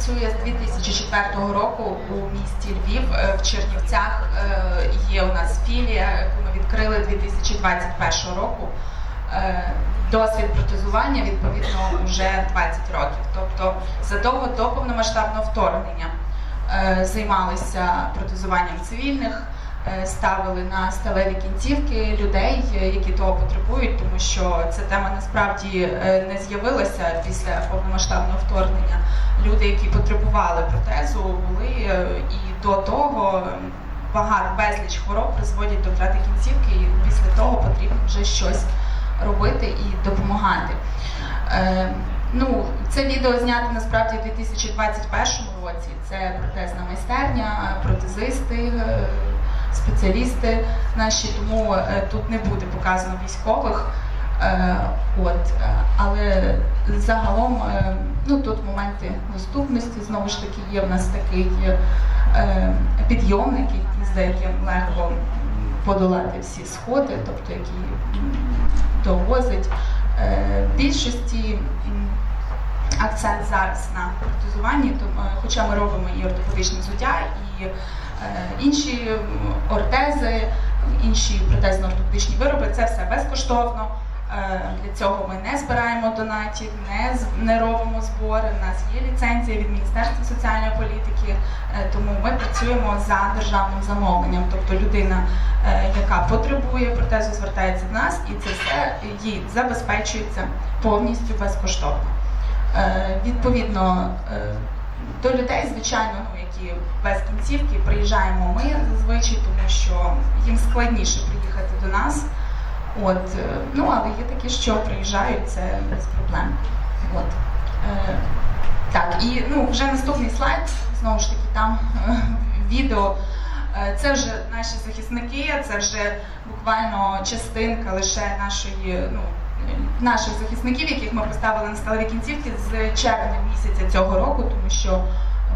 працює з 2004 року у місті Львів. Е, В Чернівцях е, є у нас філія, яку ми відкрили 2021 року. Е, Досвід протезування відповідно вже 20 років. Тобто задовго до повномасштабного вторгнення займалися протезуванням цивільних, ставили на сталеві кінцівки людей, е, які того потребують, тому що ця тема насправді е, не з'явилася після повномасштабного вторгнення. Люди, які потребували протезу, були е, і до того багато безліч хвороб призводять до втрати кінцівки, і після того потрібно вже щось робити і допомагати. Е, ну, це відео знято насправді у 2021 році. Це протезна майстерня, протезисти, е, спеціалісти наші, тому е, тут не буде показано військових. Е, от, е, але загалом ну, тут моменти доступності, знову ж таки, є в нас такий підйомник, який з яким легко подолати всі сходи, тобто м, довозить. Більшості акцент зараз на протезуванні, хоча ми робимо і ортопедичне взуття, і інші ортези, інші протезно-ортопедичні вироби, це все безкоштовно. Е, Для цього ми не збираємо донатів, не, не робимо збори. У нас є ліцензія від Міністерства соціальної політики, е, тому ми працюємо за державним замовленням. Тобто людина, е, яка потребує протезу, звертається до нас, і це все їй забезпечується повністю безкоштовно. Е, Відповідно е, до людей, звичайно, ну, які без кінцівки, приїжджаємо ми зазвичай, тому що їм складніше приїхати до нас. От, е, ну, але є такі, що приїжджають, це без проблем. От. Е, так, і ну, вже наступний слайд, знову ж таки, там е, відео. Е, Це вже наші захисники, це вже буквально частинка лише нашої, ну, наших захисників, яких ми поставили на сталеві кінцівки з червня місяця цього року, тому що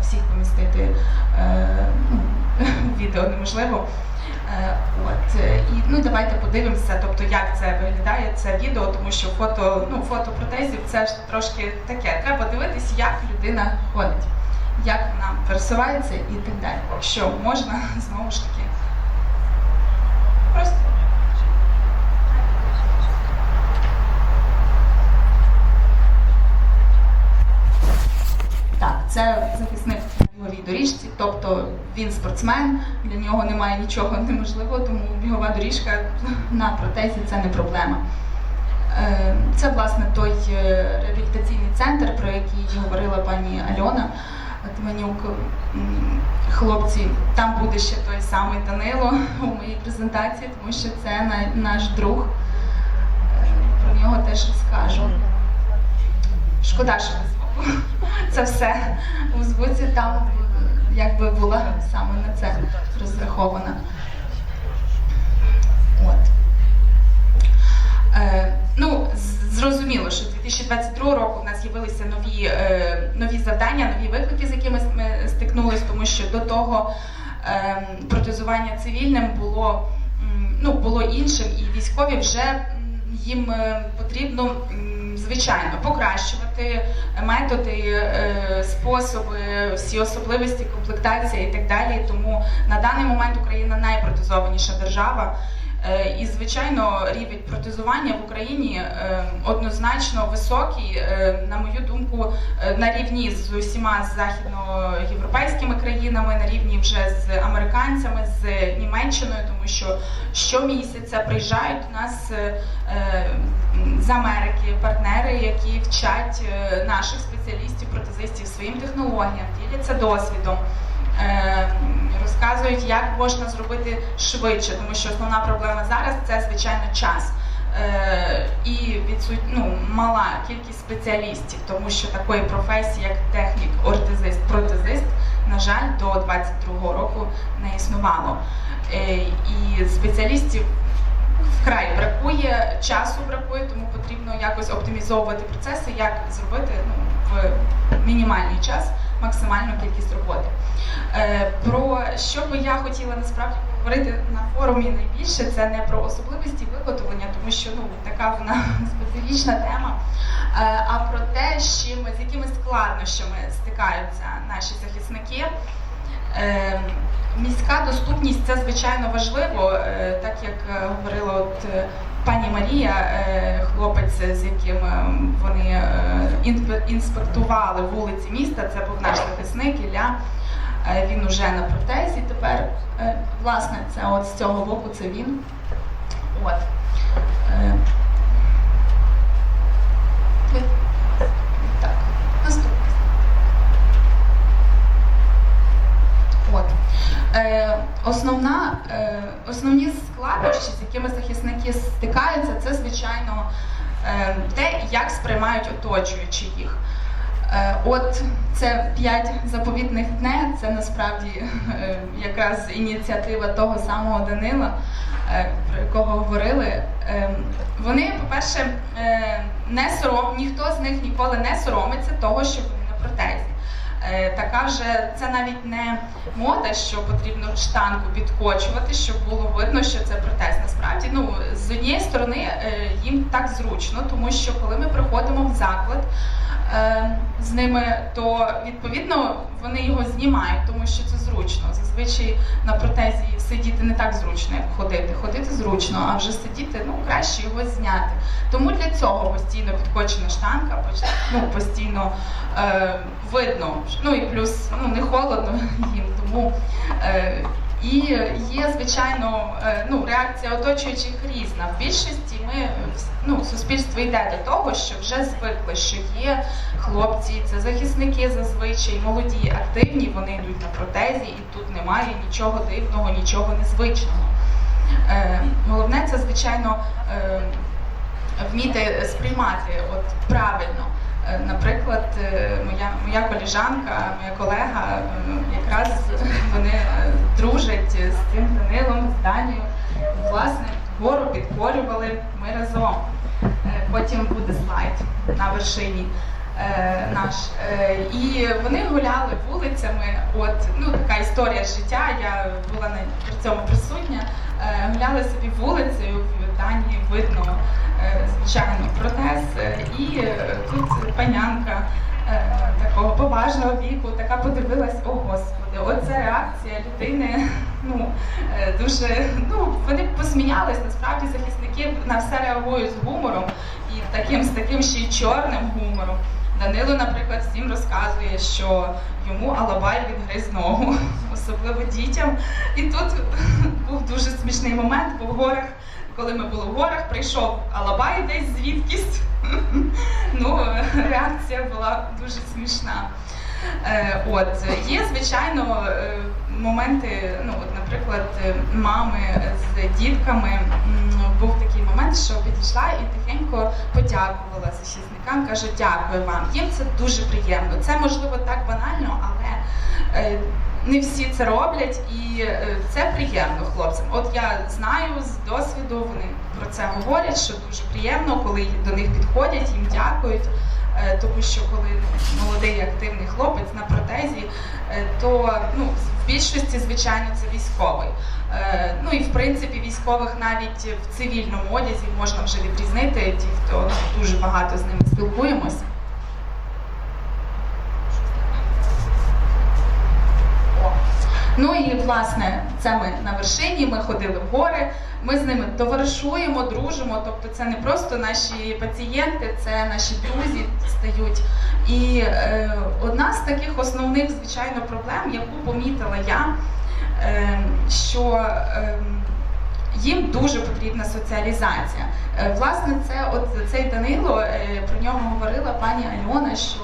всіх помістити е, ну, відео неможливо. Е, От е, і ну давайте подивимося, тобто як це виглядає це відео, тому що фото, ну фото протезів це ж трошки таке. Треба дивитись, як людина ходить, як вона пересувається і так далі. Якщо можна, знову ж таки. Просто Так, це захисник на біговій доріжці, тобто він спортсмен, для нього немає нічого неможливого, тому бігова доріжка на протезі це не проблема. Е, Це власне той е, реабілітаційний центр, про який говорила пані Альона Тиманюк. Хлопці, там буде ще той самий Данило у моїй презентації, тому що це наш друг. Е, Про нього теж розкажу. Шкода, що звуку. Це все у звуці там якби була саме на це розрахована. От. Е, ну, зрозуміло, що з 2022 року в нас з'явилися нові, е, нові завдання, нові виклики, з якими ми стикнулися, тому що до того е, протезування цивільним було, ну, було іншим, і військові вже їм е, потрібно звичайно покращувати методи, е, способи, всі особливості, комплектація і так далі. Тому на даний момент Україна найпротезованіша держава. Е, І, звичайно, рівень протезування в Україні е, однозначно високий, е, на мою думку, на рівні з усіма західноєвропейськими країнами, на рівні вже з американцями, з Німеччиною, тому що щомісяця приїжджають до нас з Америки партнери, які вчать наших спеціалістів, протезистів своїм технологіям, діляться досвідом. Е, розказують, як можна зробити швидше, тому що основна проблема зараз це звичайно час. Е, і відсут... ну, мала кількість спеціалістів, тому що такої професії, як технік, ортезист, протезист, на жаль, до 22-го року не існувало. Е, і спеціалістів вкрай бракує, часу бракує, тому потрібно якось оптимізовувати процеси, як зробити ну, в мінімальний час максимальну кількість роботи. Е, Про що би я хотіла насправді говорити на форумі найбільше, це не про особливості виготовлення, тому що ну така вона специфічна тема, е, а про те, з чим з якими складнощами стикаються наші захисники. Міська доступність це звичайно важливо, е, так як е, говорила от е, пані Марія, хлопець, з яким вони інспектували вулиці міста. Це був наш захисник Ілля. Він уже на протезі тепер. Власне, це от з цього боку це він. От. Е, ви- Так, наступний. От. Е, основна, е, основні складнощі, з якими захисники стикаються, це, звичайно, е, те, як сприймають оточуючі їх. Е, от це п'ять заповітних дне, це насправді е, якраз ініціатива того самого Данила, е, про якого говорили. Е, вони, по-перше, е, не сором, ніхто з них ніколи не соромиться того, що вони на протезі. Е, Така вже це навіть не мода, що потрібно штангу підкочувати, щоб було видно, що це протез. Насправді, ну з однієї сторони е, їм так зручно, тому що коли ми приходимо в заклад е, з ними, то відповідно вони його знімають, тому що це зручно. Зазвичай на протезі сидіти не так зручно, як ходити. Ходити зручно, а вже сидіти ну краще його зняти. Тому для цього постійно підкочена штанга, поч- ну постійно е, видно. Ну і плюс ну не холодно їм, тому. Е, і є, звичайно, е, ну, реакція оточуючих різна. В більшості ми ну, суспільство йде до того, що вже звикли, що є хлопці, це захисники зазвичай, молоді, активні, вони йдуть на протезі, і тут немає нічого дивного, нічого незвичного. Е, головне це, звичайно, е, вміти сприймати от, правильно. Е, Наприклад, е, моя, моя коліжанка, моя колега, е, якраз вони дружать з цим Данилом, з Данією. Власне, гору підкорювали ми разом. Потім буде слайд на вершині е, наш. Е, І вони гуляли вулицями. От ну така історія життя. Я була на при цьому присутня. Е, Гуляли собі вулицею в Данії видно звичайно протез. Е, І е, тут панянка е, такого поважного віку, така подивилась, о господи, оце реакція людини. Ну е, дуже ну вони посміялись. Насправді захисники на все реагують з гумором і таким з таким ще й чорним гумором. Данило, наприклад, всім розказує, що йому Алабай відгриз ногу, особливо дітям. І тут був дуже смішний момент, бо в горах, коли ми були в горах, прийшов Алабай десь звідкись. Ну, реакція була дуже смішна. Е, От є, звичайно, е, моменти, ну от, наприклад, е, мами з дітками. Був такий момент, що підійшла і тихенько подякувала захисникам, каже, дякую вам. Їм це дуже приємно. Це можливо так банально, але е, не всі це роблять, і е, це приємно хлопцям. От я знаю з досвіду, вони про це говорять, що дуже приємно, коли до них підходять, їм дякують. Е, Тому що коли молодий активний хлопець на протезі, е, то ну, в більшості, звичайно, це військовий. Ну і в принципі військових навіть в цивільному одязі можна вже відрізнити ті, хто дуже багато з ними спілкуємося. О. Ну і власне, це ми на вершині, ми ходили в гори, ми з ними товаришуємо, дружимо. Тобто це не просто наші пацієнти, це наші друзі стають. І е, одна з таких основних, звичайно, проблем, яку помітила я, е, що е, їм дуже потрібна соціалізація. Е, власне, це от цей Данило, е, про нього говорила пані Альона, що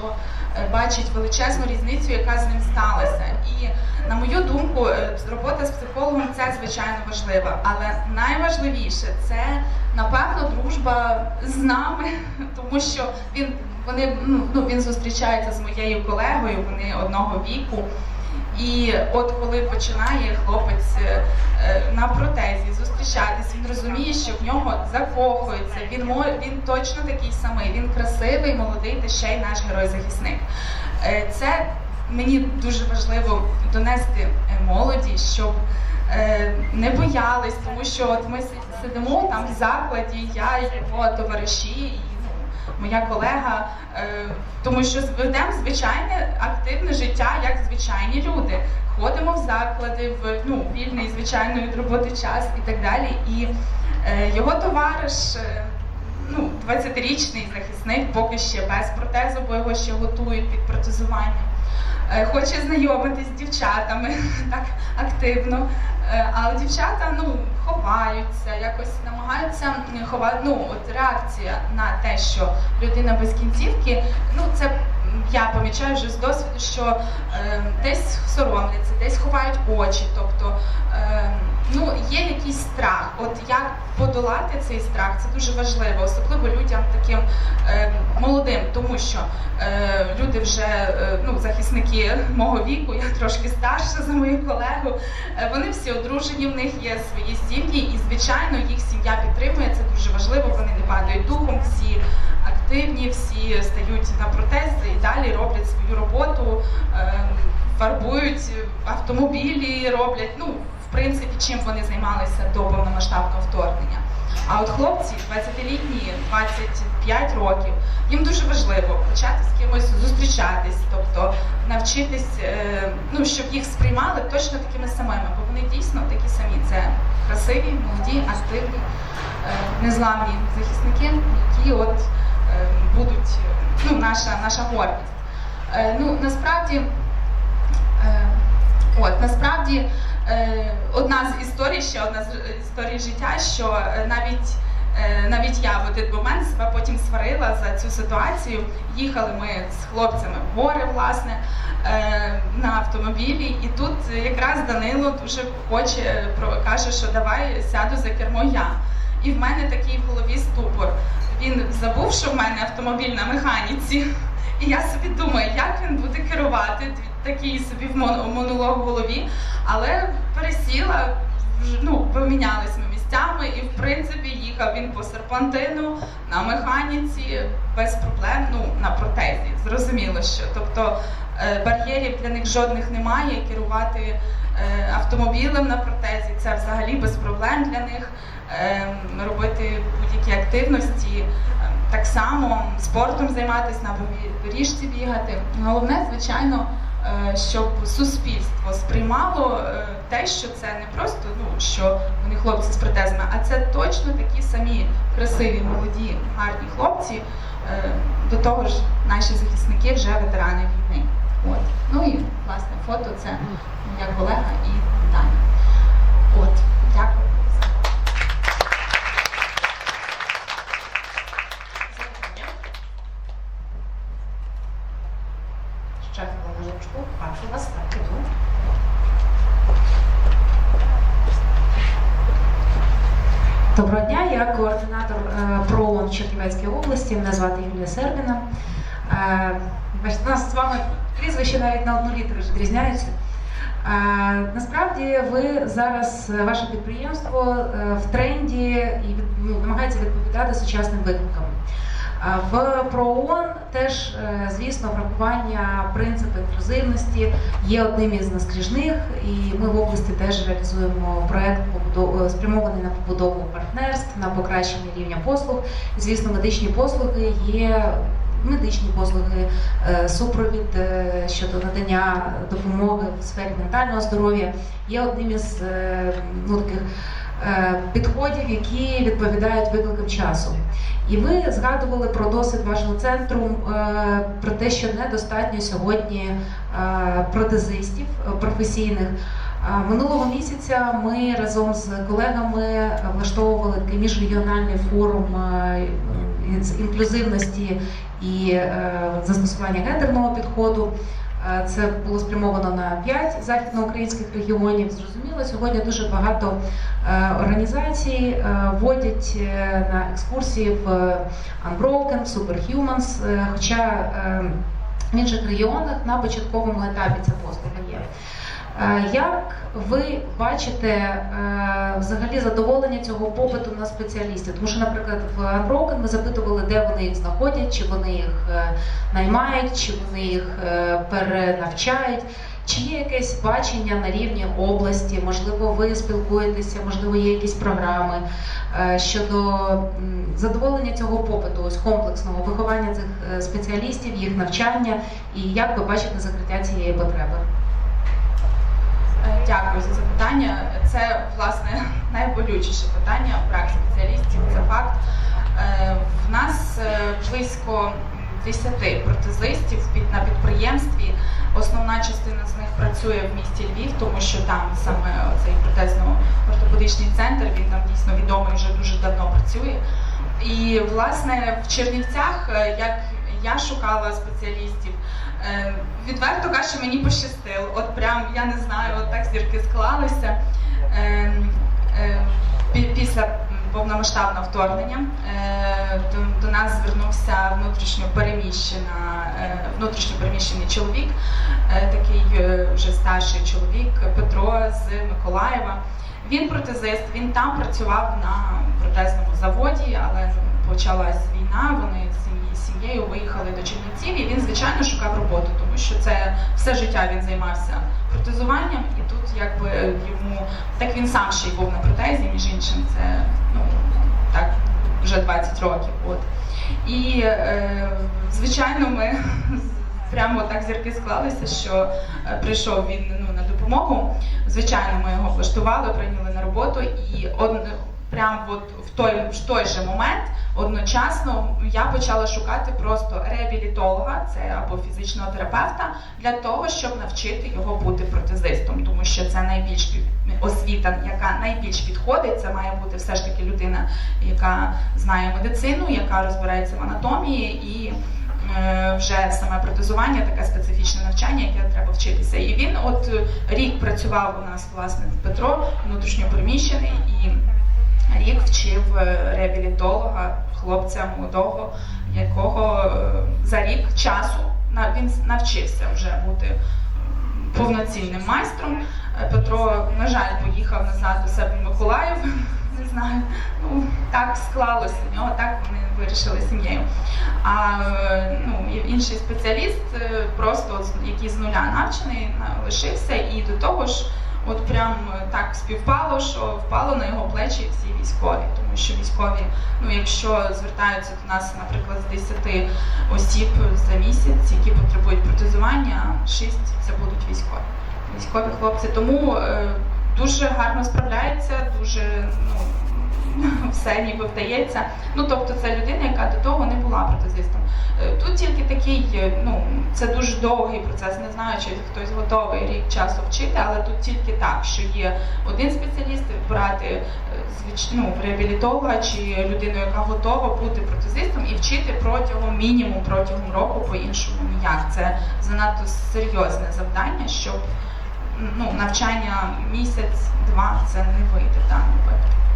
е, бачить величезну різницю, яка з ним сталася. І на мою думку, робота з психологом це звичайно важлива, але найважливіше це напевно дружба з нами, тому що він вони ну, ну він зустрічається з моєю колегою, вони одного віку. І от коли починає хлопець е, на протезі зустрічатись, він розуміє, що в нього закохується. Він мо- він точно такий самий. Він красивий, молодий та ще й наш герой-захисник. Е, Це мені дуже важливо донести молоді, щоб е, не боялись, тому що от ми си- сидимо там в закладі, я і його товариші, моя колега, е, тому що ведемо звичайне активне життя, як звичайні люди. Ходимо в заклади, в ну, вільний, звичайно, від роботи час і так далі. І е, його товариш, е, ну, 20-річний захисник, поки ще без протезу, бо його ще готують під протезування. Е, Хоче знайомитись з дівчатами так активно. Е, Але дівчата ну, ховаються, якось намагаються ховати. Ну, от реакція на те, що людина без кінцівки, ну це я помічаю вже з досвіду, що е, десь соромляться, десь ховають очі. Тобто е, ну, є якийсь страх. От як подолати цей страх, це дуже важливо, особливо людям таким е, молодим, тому що е, люди вже е, ну, захисники мого віку, я трошки старша за мою колегу. Е, вони всі одружені, в них є свої сім'ї, і звичайно їх сім'я підтримує. Це дуже важливо. Вони не падають духом, всі активні, всі стають на протези і далі роблять свою роботу, е, фарбують автомобілі, роблять. Ну, принципі, чим вони займалися до повномасштабного вторгнення. А от хлопці 20-літні, 25 років, їм дуже важливо почати з кимось зустрічатись, тобто навчитись, е, ну щоб їх сприймали точно такими самими, бо вони дійсно такі самі. Це красиві, молоді, активні, е, незламні захисники, які от е, будуть ну, наша, наша гордість. Ну насправді. От насправді одна з історій, ще одна з історій життя, що е, навіть е, навіть я в один момент себе потім сварила за цю ситуацію. Їхали ми з хлопцями в гори, власне, е, на автомобілі, і тут якраз Данило дуже хоче каже, що давай сяду за кермо я. І в мене такий в голові ступор. Він забув, що в мене автомобіль на механіці. І я собі думаю, як він буде керувати такий собі в мон- монолог в голові, але пересіла, ну, помінялись ми місцями, і в принципі їхав він по серпантину на механіці без проблем, ну на протезі. Зрозуміло, що тобто е, бар'єрів для них жодних немає. Керувати е, автомобілем на протезі це взагалі без проблем для них. Е, робити будь-які активності. Е, Так само спортом займатися на доріжці бігати. Головне, звичайно, щоб суспільство сприймало е, те, що це не просто ну що вони хлопці з протезами, а це точно такі самі красиві, молоді, гарні хлопці. Е, До того ж, наші захисники вже ветерани війни. От ну і власне фото це моя колега і Таня. От, дякую. Ще хвилиночку, бачу вас, так іду. Доброго дня, я координатор е, ПРООН в Області. Мене звати Юлія Сербіна. Е, у нас з вами прізвище навіть на одну літеру відрізняються. Е, Насправді ви зараз, е, ваше підприємство в тренді і ну, намагається відповідати сучасним викликам. В ПРООН теж, е, звісно, врахування принципу інклюзивності є одним із наскріжних, і ми в області теж реалізуємо проект е, спрямований на побудову партнерств, на покращення рівня послуг. Звісно, медичні послуги є. Медичні послуги, е, супровід щодо надання допомоги в сфері ментального здоров'я є одним із ну, таких підходів, які відповідають викликам часу. І ви згадували про досвід вашого центру, е, про те, що недостатньо сьогодні е, протезистів е, професійних. Минулого місяця ми разом з колегами влаштовували такий міжрегіональний форум з інклюзивності і застосування гендерного підходу. Це було спрямовано на 5 західноукраїнських регіонів. Зрозуміло, сьогодні дуже багато е, організацій е, водять е, на екскурсії в Unbroken, Superhumans, хоча в інших регіонах на початковому етапі ця послуга є. Як ви бачите е, взагалі задоволення цього попиту на спеціалістів? Тому що, наприклад, в Unbroken ми запитували, де вони їх знаходять, чи вони їх е, наймають, чи вони їх е, перенавчають. Чи є якесь бачення на рівні області? Можливо, ви спілкуєтеся, можливо, є якісь програми щодо задоволення цього попиту, ось комплексного виховання цих спеціалістів, їх навчання, і як ви бачите закриття цієї потреби? Дякую за запитання. Це власне найболючіше питання брак спеціалістів. Це факт. Е, В нас е, близько 10 протезистів на підприємстві. Основна частина з них працює в місті Львів, тому що там саме цей протезно-ортопедичний центр, він там дійсно відомий вже дуже давно працює. І власне в Чернівцях, е, як я шукала спеціалістів, е, відверто кажучи, мені пощастило. От прям я не знаю, от так зірки склалися. Е, е, Після повномасштабного вторгнення е, до, нас звернувся внутрішньо переміщена, внутрішньо переміщений чоловік, такий вже старший чоловік Петро з Миколаєва. Він протезист, він там працював на протезному заводі, почалась війна. Вони з сім'єю виїхали до Чернівців, і він звичайно шукав роботу, тому що це все життя він займався протезуванням, і тут якби йому так він сам ще й був на протезі, між іншим, це ну так вже 20 років. От і е, звичайно, ми прямо так зірки склалися, що е, прийшов він ну, на допомогу. Звичайно, ми його влаштували, прийняли на роботу, і од, прямо от в той, в той же момент одночасно я почала шукати просто реабілітолога, це або фізичного терапевта, для того, щоб навчити його бути протезистом, тому що це найбільш освіта, яка найбільш підходить. Це має бути все ж таки людина, яка знає медицину, яка розбирається в анатомії і е, вже саме протезування, таке специфічне навчання, яке треба вчитися. І він от е, рік працював у нас власне в Петро, внутрішньо переміщений, і рік вчив е, реабілітолога, хлопця молодого, якого е, за рік часу він навчився вже бути повноцінним майстром. Е, Петро, на жаль, поїхав назад до себе Миколаїв. Не знаю, ну так склалося в нього, так вони вирішили сім'єю. А е, ну, інший спеціаліст, е, просто який з нуля навчений, на- лишився, і до того ж, от прям е, так співпало, що впало на його плечі всі військові, тому що військові, ну якщо звертаються до нас, наприклад, з 10 осіб за місяць, які потребують протезування, 6 це будуть військові. Військові хлопці. Тому е, дуже гарно справляється, дуже ну, все ніби вдається. Ну тобто це людина, яка до того не була протезистом. Е, Тут тільки такий, е, ну це дуже довгий процес. Не знаю, чи хтось готовий рік часу вчити, але тут тільки так, що є один спеціаліст, брати е, ну, реабілітолога людину, яка готова бути протезистом, і вчити протягом мінімум протягом року по-іншому ніяк. Це занадто серйозне завдання, щоб ну, навчання місяць-два це не вийде в даному випадку.